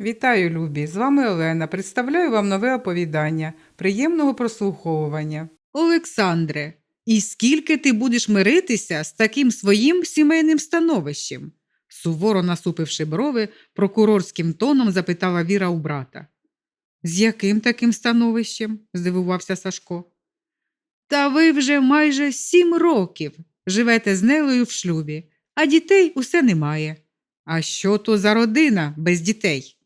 Вітаю, любі! З вами Олена. Представляю вам нове оповідання. Приємного прослуховування. Олександре, і скільки ти будеш миритися з таким своїм сімейним становищем? суворо насупивши брови, прокурорським тоном запитала Віра у брата. З яким таким становищем? здивувався Сашко. Та ви вже майже сім років живете з Нелею в шлюбі, а дітей усе немає. А що то за родина без дітей?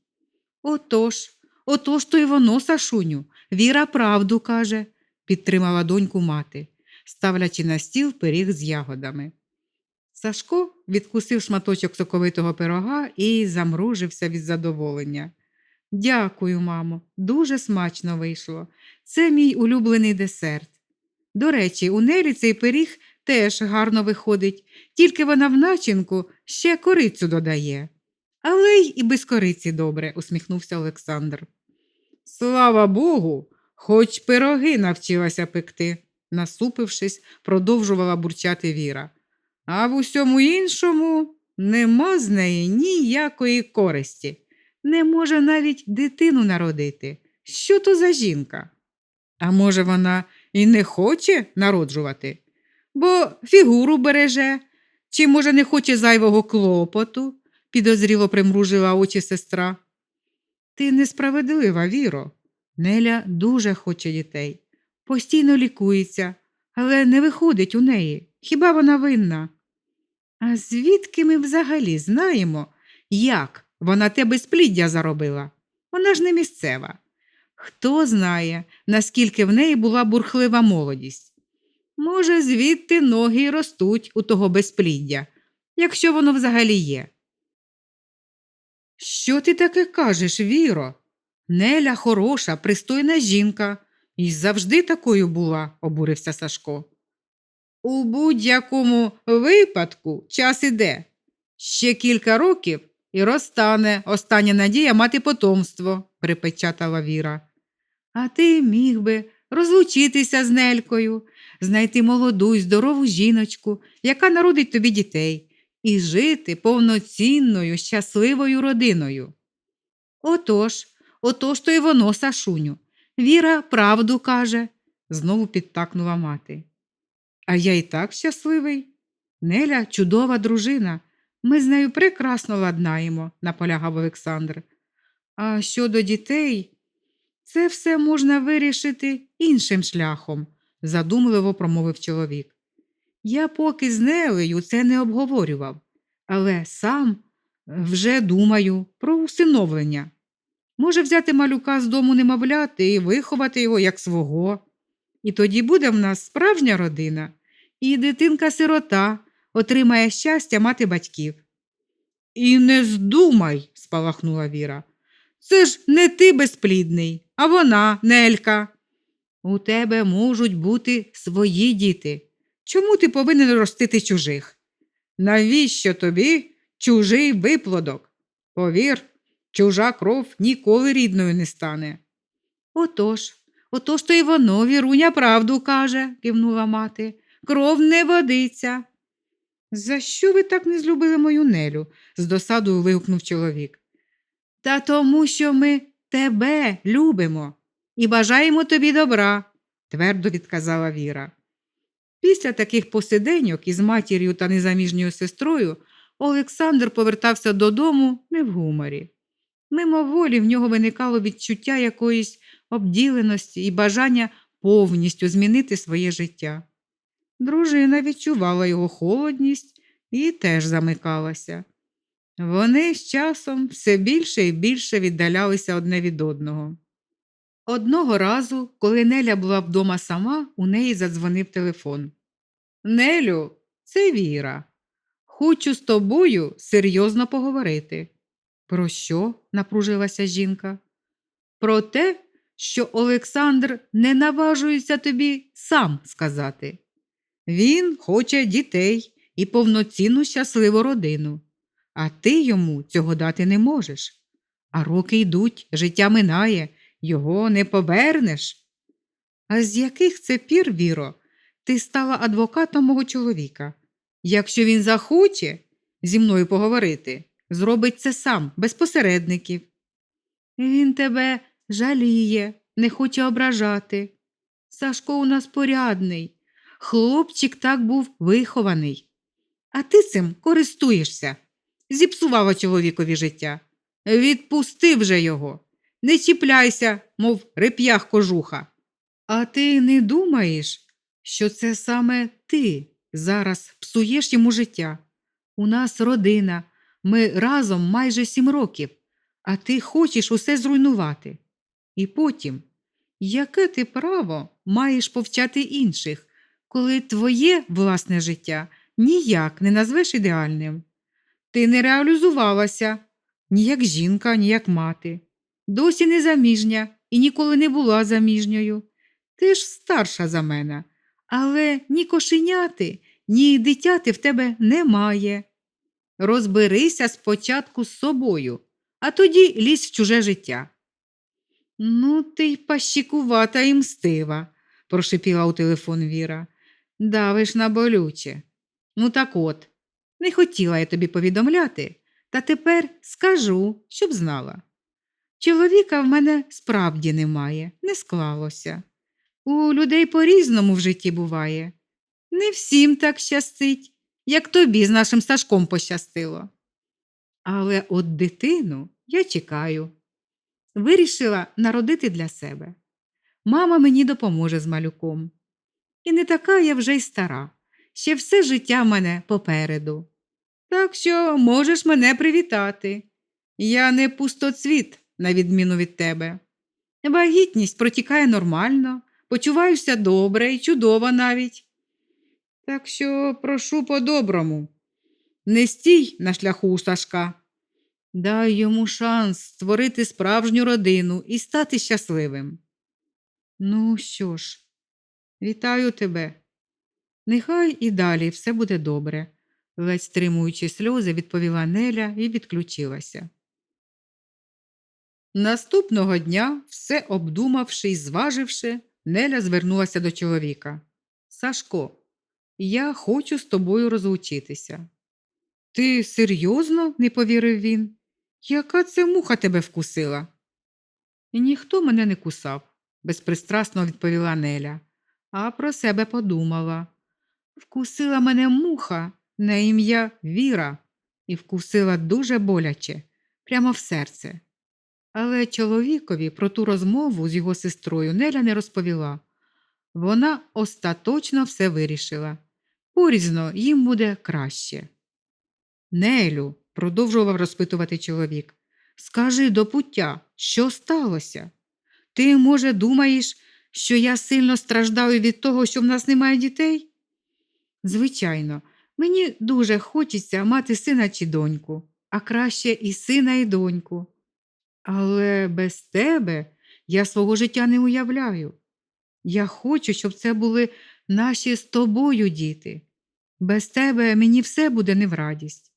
Отож, отож то й воно, Сашуню, Віра правду каже, підтримала доньку мати, ставлячи на стіл пиріг з ягодами. Сашко відкусив шматочок соковитого пирога і замружився від задоволення. Дякую, мамо, дуже смачно вийшло. Це мій улюблений десерт. До речі, у Нелі цей пиріг теж гарно виходить, тільки вона в начинку ще корицю додає. Але й і без кориці добре, усміхнувся Олександр. Слава Богу, хоч пироги навчилася пекти, насупившись, продовжувала бурчати Віра. А в усьому іншому нема з неї ніякої користі. Не може навіть дитину народити. Що то за жінка? А може, вона і не хоче народжувати, бо фігуру береже, чи, може, не хоче зайвого клопоту, підозріло примружила очі сестра. Ти несправедлива, Віро. Неля дуже хоче дітей, постійно лікується, але не виходить у неї. Хіба вона винна? А звідки ми взагалі знаємо, як вона те безпліддя заробила? Вона ж не місцева. Хто знає, наскільки в неї була бурхлива молодість. Може, звідти ноги й ростуть у того безпліддя, якщо воно взагалі є. Що ти таке кажеш, Віро? Неля хороша, пристойна жінка, і завжди такою була, обурився Сашко. У будь-якому випадку час іде. Ще кілька років і розтане остання надія мати потомство, припечатала Віра. А ти міг би розлучитися з Нелькою, знайти молоду й здорову жіночку, яка народить тобі дітей, і жити повноцінною, щасливою родиною. Отож, отож то й воно, Сашуню. Віра правду каже, знову підтакнула мати. А я і так щасливий. Неля чудова дружина. Ми з нею прекрасно ладнаємо, наполягав Олександр. А щодо дітей, це все можна вирішити іншим шляхом, задумливо промовив чоловік. Я поки з Нелею це не обговорював, але сам вже думаю про усиновлення. Може взяти малюка з дому немовляти і виховати його як свого. І тоді буде в нас справжня родина, і дитинка-сирота отримає щастя мати батьків. І не здумай, спалахнула Віра. Це ж не ти безплідний, а вона, Нелька. У тебе можуть бути свої діти. Чому ти повинен ростити чужих? Навіщо тобі чужий виплодок? Повір, чужа кров ніколи рідною не стане. Отож, отож то й воно, Віруня, правду каже, кивнула мати. Кров не водиться. За що ви так не злюбили мою Нелю? з досадою вигукнув чоловік. Та тому, що ми тебе любимо і бажаємо тобі добра, твердо відказала Віра. Після таких посиденьок із матір'ю та незаміжньою сестрою Олександр повертався додому не в гуморі. Мимоволі в нього виникало відчуття якоїсь обділеності і бажання повністю змінити своє життя. Дружина відчувала його холодність і теж замикалася. Вони з часом все більше і більше віддалялися одне від одного. Одного разу, коли Неля була вдома сама, у неї задзвонив телефон. Нелю, це Віра. Хочу з тобою серйозно поговорити. Про що? напружилася жінка. Про те, що Олександр не наважується тобі сам сказати. Він хоче дітей і повноцінну щасливу родину, а ти йому цього дати не можеш. А роки йдуть, життя минає, його не повернеш. А з яких це пір, Віро, ти стала адвокатом мого чоловіка? Якщо він захоче зі мною поговорити, зробить це сам, без посередників. Він тебе жаліє, не хоче ображати. Сашко у нас порядний. Хлопчик так був вихований. А ти цим користуєшся. Зіпсувала чоловікові життя. Відпусти вже його. Не чіпляйся, мов реп'ях кожуха. А ти не думаєш, що це саме ти зараз псуєш йому життя? У нас родина, ми разом майже сім років, а ти хочеш усе зруйнувати. І потім, яке ти право маєш повчати інших, коли твоє власне життя ніяк не назвеш ідеальним? Ти не реалізувалася ні як жінка, ні як мати. Досі не заміжня і ніколи не була заміжньою. Ти ж старша за мене, але ні кошеняти, ні дитяти в тебе немає. Розберися спочатку з собою, а тоді лізь в чуже життя. Ну, ти й пащікувата і мстива, прошипіла у телефон Віра. Давиш на болюче. Ну, так от, не хотіла я тобі повідомляти, та тепер скажу, щоб знала. Чоловіка в мене справді немає, не склалося. У людей по-різному в житті буває. Не всім так щастить, як тобі з нашим Сашком пощастило. Але от дитину я чекаю. Вирішила народити для себе. Мама мені допоможе з малюком. І не така я вже й стара. Ще все життя мене попереду. Так що можеш мене привітати. Я не пустоцвіт, на відміну від тебе. Вагітність протікає нормально, почуваюся добре і чудово навіть. Так що прошу по-доброму. Не стій на шляху у Сашка. Дай йому шанс створити справжню родину і стати щасливим. Ну що ж, вітаю тебе. Нехай і далі все буде добре, ледь стримуючи сльози, відповіла Неля і відключилася. Наступного дня, все обдумавши і зваживши, Неля звернулася до чоловіка. Сашко, я хочу з тобою розлучитися. Ти серйозно? не повірив він. Яка це муха тебе вкусила? Ніхто мене не кусав, безпристрасно відповіла Неля, а про себе подумала. Вкусила мене муха на ім'я Віра і вкусила дуже боляче, прямо в серце. Але чоловікові про ту розмову з його сестрою Неля не розповіла. Вона остаточно все вирішила. Порізно їм буде краще. Нелю, продовжував розпитувати чоловік, скажи до пуття, що сталося? Ти, може, думаєш, що я сильно страждаю від того, що в нас немає дітей? Звичайно, мені дуже хочеться мати сина чи доньку, а краще і сина, і доньку. Але без тебе я свого життя не уявляю. Я хочу, щоб це були наші з тобою діти. Без тебе мені все буде не в радість.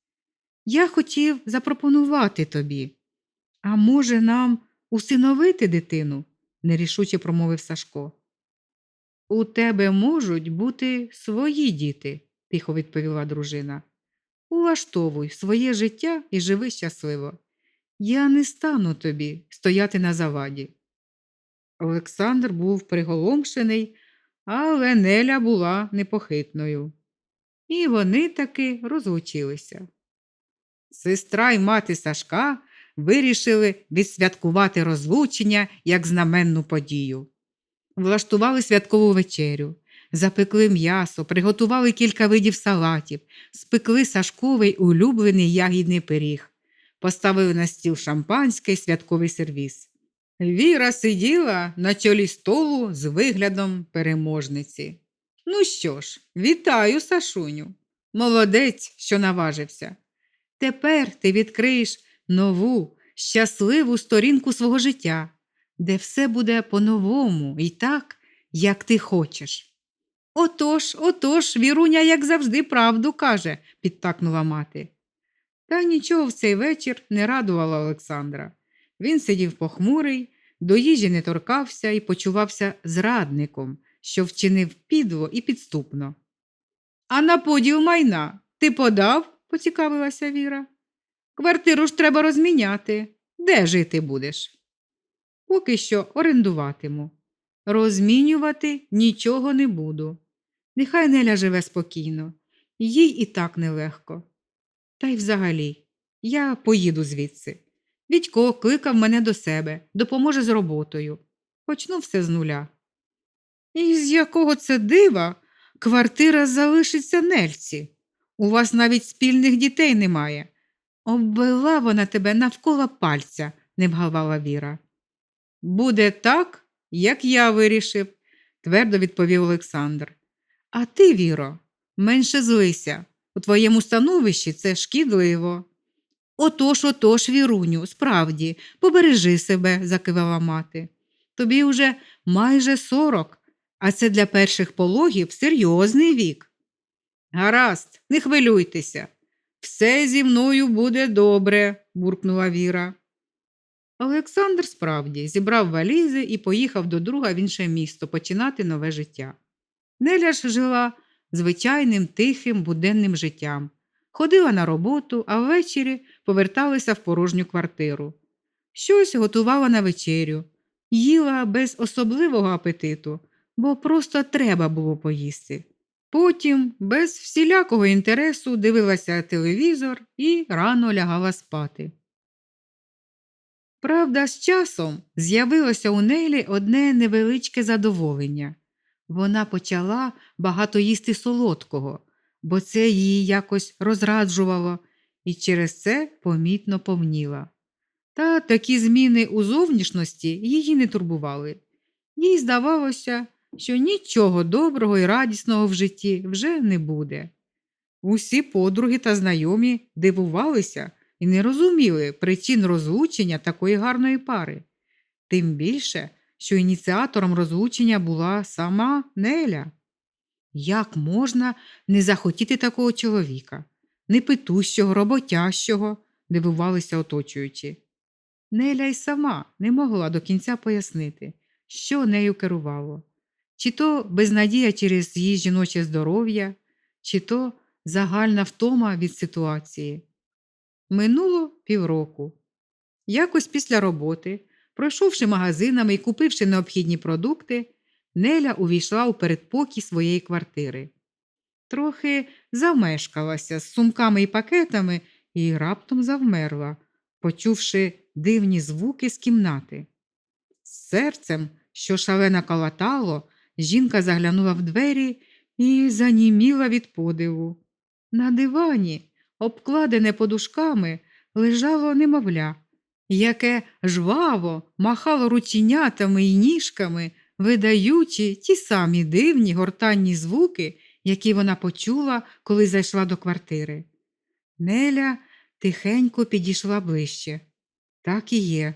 Я хотів запропонувати тобі. А може, нам усиновити дитину? нерішуче промовив Сашко. У тебе можуть бути свої діти, тихо відповіла дружина. Улаштовуй своє життя і живи щасливо. Я не стану тобі стояти на заваді. Олександр був приголомшений, але Неля була непохитною. І вони таки розлучилися. Сестра й мати Сашка вирішили відсвяткувати розлучення як знаменну подію. Влаштували святкову вечерю, запекли м'ясо, приготували кілька видів салатів, спекли Сашковий улюблений ягідний пиріг, поставили на стіл шампанське й святковий сервіс. Віра сиділа на чолі столу з виглядом переможниці. Ну що ж, вітаю, Сашуню. Молодець, що наважився. Тепер ти відкриєш нову, щасливу сторінку свого життя, де все буде по-новому і так, як ти хочеш. Отож, отож, Віруня, як завжди, правду каже, підтакнула мати. Та нічого в цей вечір не радувало Олександра. Він сидів похмурий, до їжі не торкався і почувався зрадником, що вчинив підло і підступно. А на поділ майна ти подав? поцікавилася Віра. Квартиру ж треба розміняти. Де жити будеш? Поки що орендуватиму. Розмінювати нічого не буду. Нехай Неля живе спокійно, їй і так нелегко. Та й взагалі, я поїду звідси. Відько кликав мене до себе, допоможе з роботою. Почну все з нуля. І з якого це дива квартира залишиться нельці. У вас навіть спільних дітей немає. Обвела вона тебе навколо пальця, не вгавала Віра. Буде так, як я вирішив, твердо відповів Олександр. А ти, Віро, менше злися. У твоєму становищі це шкідливо. Отож, отож, Віруню, справді, побережи себе, закивала мати. Тобі уже майже сорок, а це для перших пологів серйозний вік. Гаразд, не хвилюйтеся. Все зі мною буде добре, буркнула Віра. Олександр справді зібрав валізи і поїхав до друга в інше місто починати нове життя. Неля ж жила звичайним тихим буденним життям, ходила на роботу, а ввечері поверталася в порожню квартиру. Щось готувала на вечерю, їла без особливого апетиту, бо просто треба було поїсти. Потім, без всілякого інтересу, дивилася телевізор і рано лягала спати. Правда, з часом з'явилося у Нелі одне невеличке задоволення. Вона почала багато їсти солодкого, бо це її якось розраджувало, і через це помітно повніла. Та такі зміни у зовнішності її не турбували. Їй здавалося, що нічого доброго і радісного в житті вже не буде. Усі подруги та знайомі дивувалися і не розуміли причин розлучення такої гарної пари, тим більше, що ініціатором розлучення була сама Неля. Як можна не захотіти такого чоловіка, непитущого, роботящого, дивувалися оточуючі. Неля й сама не могла до кінця пояснити, що нею керувало, чи то безнадія через її жіноче здоров'я, чи то загальна втома від ситуації. Минуло півроку. Якось після роботи, пройшовши магазинами і купивши необхідні продукти, Неля увійшла у передпокій своєї квартири. Трохи замешкалася з сумками і пакетами і раптом завмерла, почувши дивні звуки з кімнати. З серцем, що шалено калатало, жінка заглянула в двері і заніміла від подиву. На дивані, обкладене подушками, лежало немовля, яке жваво махало рученятами і ніжками, видаючи ті самі дивні гортанні звуки, які вона почула, коли зайшла до квартири. Неля тихенько підійшла ближче. Так і є.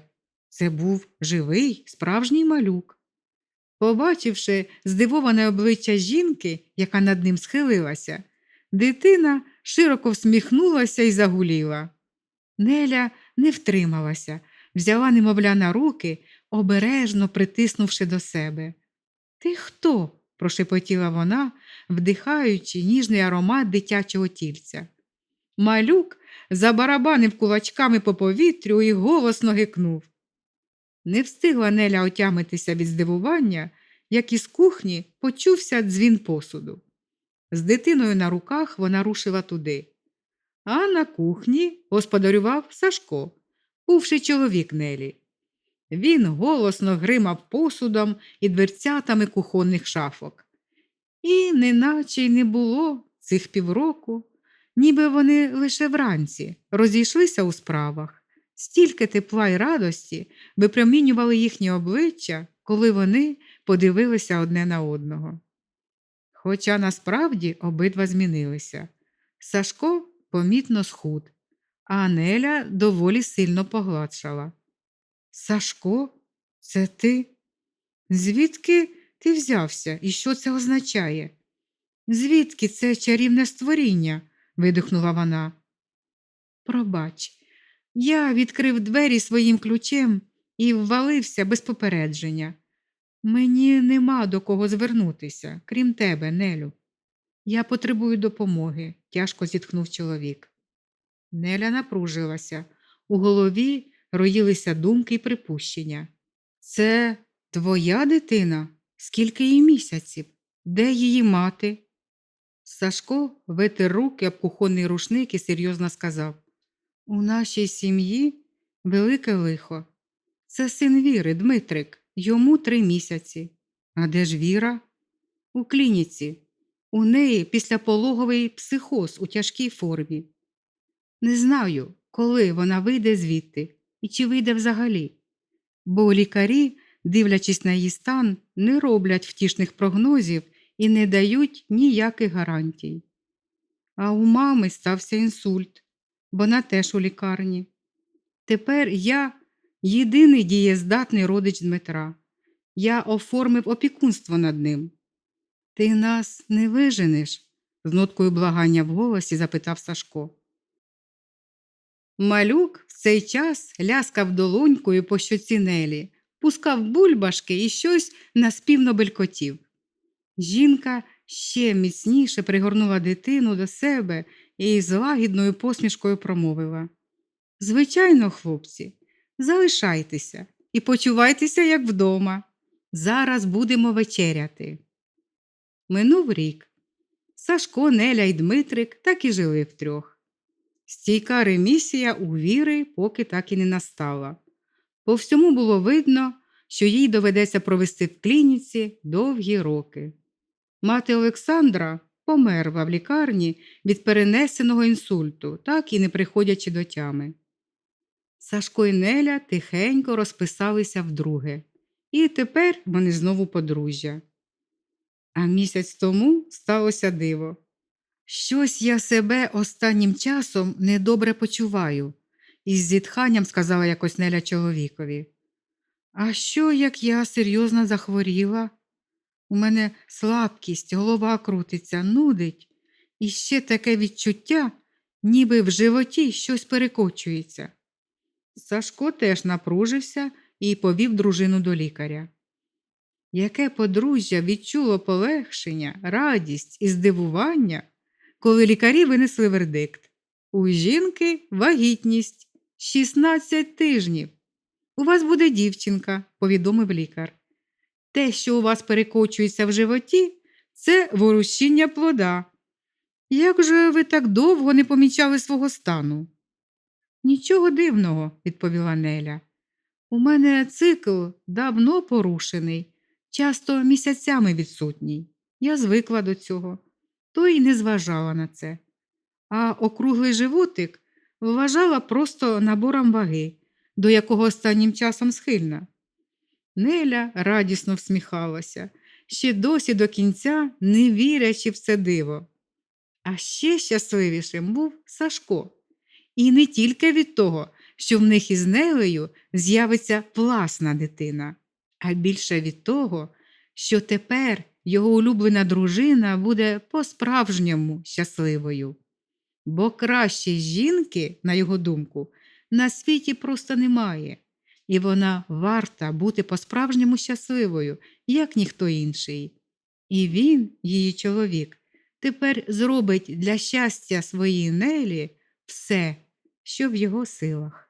Це був живий, справжній малюк. Побачивши здивоване обличчя жінки, яка над ним схилилася, дитина широко всміхнулася і загуліла. Неля не втрималася, взяла немовля на руки, обережно притиснувши до себе. Ти хто? прошепотіла вона, вдихаючи ніжний аромат дитячого тільця. Малюк забарабанив кулачками по повітрю і голосно гикнув. Не встигла Неля отямитися від здивування, як із кухні почувся дзвін посуду. З дитиною на руках вона рушила туди. А на кухні господарював Сашко, бувший чоловік Нелі. Він голосно гримав посудом і дверцятами кухонних шафок. І неначе й не було цих півроку, ніби вони лише вранці розійшлися у справах, стільки тепла й радості випромінювали їхні обличчя, коли вони подивилися одне на одного. Хоча насправді обидва змінилися. Сашко помітно схуд, а Неля доволі сильно погладшала. Сашко, це ти? Звідки ти взявся і що це означає? Звідки це чарівне створіння? видихнула вона. Пробач, я відкрив двері своїм ключем і ввалився без попередження. Мені нема до кого звернутися, крім тебе, Нелю. Я потребую допомоги, тяжко зітхнув чоловік. Неля напружилася. У голові роїлися думки й припущення. Це твоя дитина? Скільки їй місяців? Де її мати? Сашко витер руки об кухонний рушник і серйозно сказав У нашій сім'ї велике лихо. Це син Віри, Дмитрик, йому три місяці. А де ж Віра? У клініці. У неї післяпологовий психоз у тяжкій формі. Не знаю, коли вона вийде звідти і чи вийде взагалі. Бо лікарі, дивлячись на її стан, не роблять втішних прогнозів і не дають ніяких гарантій. А у мами стався інсульт, вона теж у лікарні. Тепер я єдиний дієздатний родич Дмитра. Я оформив опікунство над ним. Ти нас не виженеш? з ноткою благання в голосі запитав Сашко. Малюк в цей час ляскав долонькою по щоці Нелі, пускав бульбашки і щось наспівно белькотів. Жінка ще міцніше пригорнула дитину до себе і з лагідною посмішкою промовила Звичайно, хлопці, залишайтеся і почувайтеся, як вдома. Зараз будемо вечеряти. Минув рік. Сашко, Неля і Дмитрик так і жили втрьох. Стійка ремісія у віри поки так і не настала. По всьому було видно, що їй доведеться провести в клініці довгі роки. Мати Олександра померла в лікарні від перенесеного інсульту, так і не приходячи до тями. Сашко і Неля тихенько розписалися вдруге, і тепер вони знову подружжя. А місяць тому сталося диво. Щось я себе останнім часом недобре почуваю, із зітханням сказала якось Неля чоловікові. А що, як я серйозно захворіла? У мене слабкість, голова крутиться, нудить, і ще таке відчуття, ніби в животі щось перекочується. Сашко теж напружився і повів дружину до лікаря. Яке подружжя відчуло полегшення, радість і здивування, коли лікарі винесли вердикт. У жінки вагітність 16 тижнів. У вас буде дівчинка, повідомив лікар. Те, що у вас перекочується в животі, це ворушіння плода. Як же ви так довго не помічали свого стану? Нічого дивного, відповіла Неля. У мене цикл давно порушений, часто місяцями відсутній. Я звикла до цього, то й не зважала на це. А округлий животик вважала просто набором ваги, до якого останнім часом схильна. Неля радісно всміхалася, ще досі до кінця не вірячи в це диво. А ще щасливішим був Сашко. І не тільки від того, що в них із Нелею з'явиться власна дитина, а більше від того, що тепер його улюблена дружина буде по-справжньому щасливою. Бо краще жінки, на його думку, на світі просто немає, і вона варта бути по-справжньому щасливою, як ніхто інший. І він, її чоловік, тепер зробить для щастя своїй Нелі все, що в його силах.